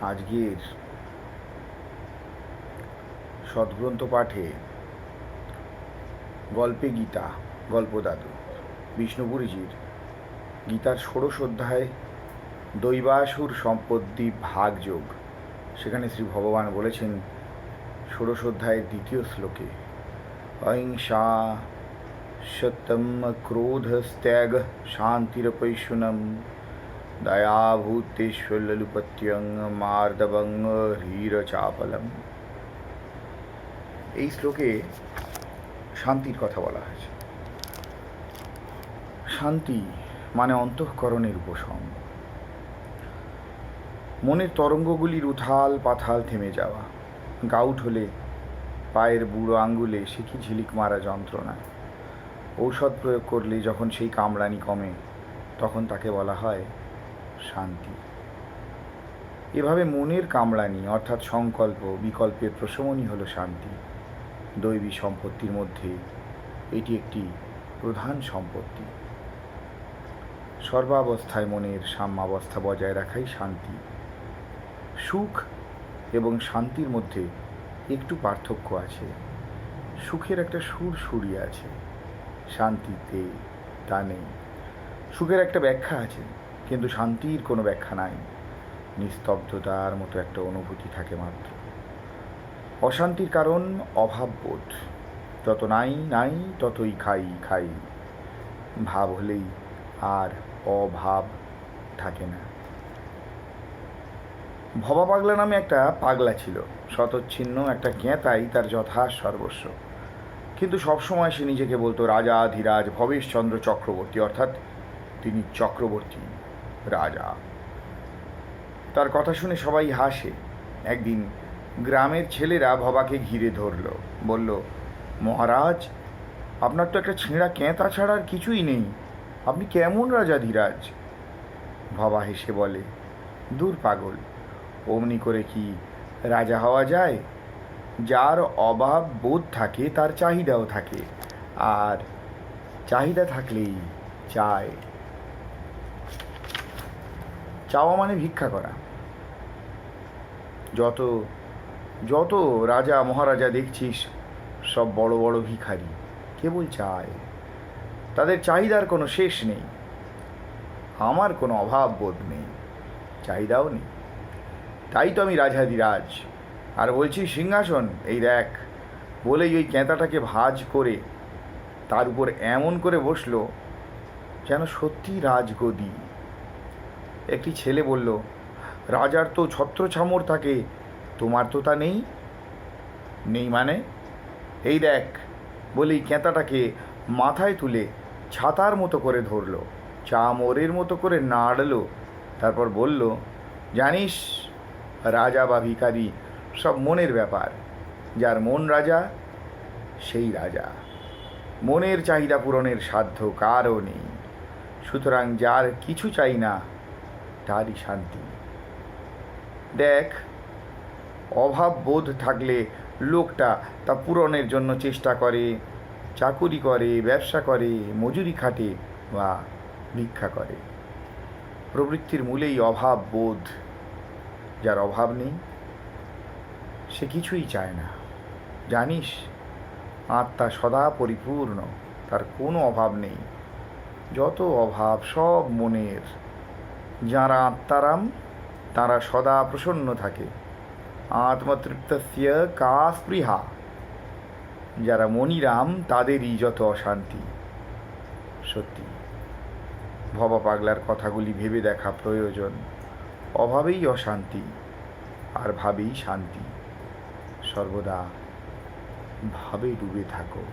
আজকের সদ্গ্রন্থ পাঠে গল্পে গীতা, গল্পদাদু, বিষ্ণুপুরীজির গীতার ষোড়শ অধ্যায়, দৈবাসুর সম্পত্তি ভাগযোগ সেখানে শ্রী ভগবান বলেছেন, ষোড়শ অধ্যায়ের দ্বিতীয় শ্লোকে, অহিংসা সত্যম ক্রোধ ক্রোধস্ত্যাগ শান্তিরপৈশুনম দয়াভূতেশ্বলুপত্যং মার্দবং হীরচাপলম। এই শ্লোকে শান্তির কথা বলা হয়েছে। শান্তি মানে অন্তঃকরণের উপশম। মনের তরঙ্গগুলির উথাল পাথাল থেমে যাওয়া। গাউট হলে পায়ের বুড়ো আঙ্গুলে কি ঝিলিক মারা যন্ত্রণা। ঔষধ প্রয়োগ করলে যখন সেই কামড়ানি কমে, তখন তাকে বলা হয় শান্তি। এভাবে মনের কামড়ানি অর্থাৎ সংকল্প, বিকল্পের প্রশমনই হলো শান্তি। দৈবী সম্পত্তির মধ্যে এটি একটি প্রধান সম্পত্তি। সর্বাবস্থায় মনের সাম্যাবস্থা বজায় রাখাই শান্তি। সুখ এবং শান্তির মধ্যে একটু পার্থক্য আছে। সুখের একটা সুর সুরি আছে। শান্তিতে তা নেই। সুখের একটা ব্যাখ্যা আছে। কিন্তু শান্তির কোনো ব্যাখ্যা নাই। নিস্তব্ধতার মতো একটা অনুভূতি থাকে মাত্র। অশান্তির কারণ অভাববোধ। যত নাই নাই, ততই খাই খাই। ভাব হলেই আর অভাব থাকে না। ভবা পাগলা নামে একটা পাগলা ছিল। শতচ্ছিন্ন একটা কেঁতাই তার যথা সর্বস্ব। কিন্তু সবসময় সে নিজেকে বলতো রাজা, ধীরাজ, ভবেশচন্দ্র চক্রবর্তী, অর্থাৎ তিনি চক্রবর্তী। রাজা। তার কথা শুনে সবাই হাসে। একদিন গ্রামের ছেলেরা ভবাকে ঘিরে ধরল। বলল, মহারাজ, আপনার তো একটা ছেঁড়া কেঁতা ছাড়া আর কিছুই নেই। আপনি কেমন রাজা ধীরাজ? ভবা হেসে বলে, দূর পাগল, অমনি করে কি রাজা হওয়া যায়? যার অভাব বোধ থাকে, তার চাহিদাও থাকে। আর চাহিদা থাকলেই চায় চাওয়া মানে ভিক্ষা করা। যত যত রাজা মহারাজা দেখছিস, সব বড় বড় ভিখারি, কেবল চায়। তাদের চাহিদার কোনো শেষ নেই। আমার কোনো অভাব বোধ নেই। চাহিদাও নেই। তাই তো আমি রাজাধিরাজ। আর বলছি, সিংহাসন, এই দেখ, বলেই ওই ক্যাঁতাটাকে ভাজ করে তার উপর এমন করে বসল, যেন সত্যি রাজগদি। একটি ছেলে বলল, রাজার তো ছত্রছামর থাকে, তোমার তো তা নেই? নেই মানে? এই দেখ, বলেই ক্যাঁতাটাকে মাথায় তুলে ছাতার মতো করে ধরলো, চামরের মতো করে নাড়লো, তারপর বলল, জানিস, রাজা বা ভিখারি সব মনের ব্যাপার, যার মন রাজা, সেই রাজা। মনের চাহিদা পূরণের সাধ্য কারও নেই, সুতরাং যার কিছু চাই না তারই শান্তি। দেখ, অভাব বোধ থাকলে লোকটা তা পূরণের জন্য চেষ্টা করে, চাকুরি করে, ব্যবসা করে, মজুরি খাটে বা ভিক্ষা করে। প্রবৃত্তির মূলেই অভাব বোধ। যার অভাব নেই, সে কিছুই চায় না। জানিস, আত্মা সদা পরিপূর্ণ, তার কোনো অভাব নেই। যত অভাব সব মনের। যারা আত্মারাম, তারা সদা প্রসন্ন থাকে। আত্মতৃপ্তস্য কা স্পৃহা। যারা মনিরাম তাদেরই যত অশান্তি। সত্যি। ভবা পাগলার কথাগুলি ভেবে দেখা প্রয়োজন। অভাবেই অশান্তি, আর ভাবেই শান্তি। সর্বদা ভাবে ডুবে থাকো।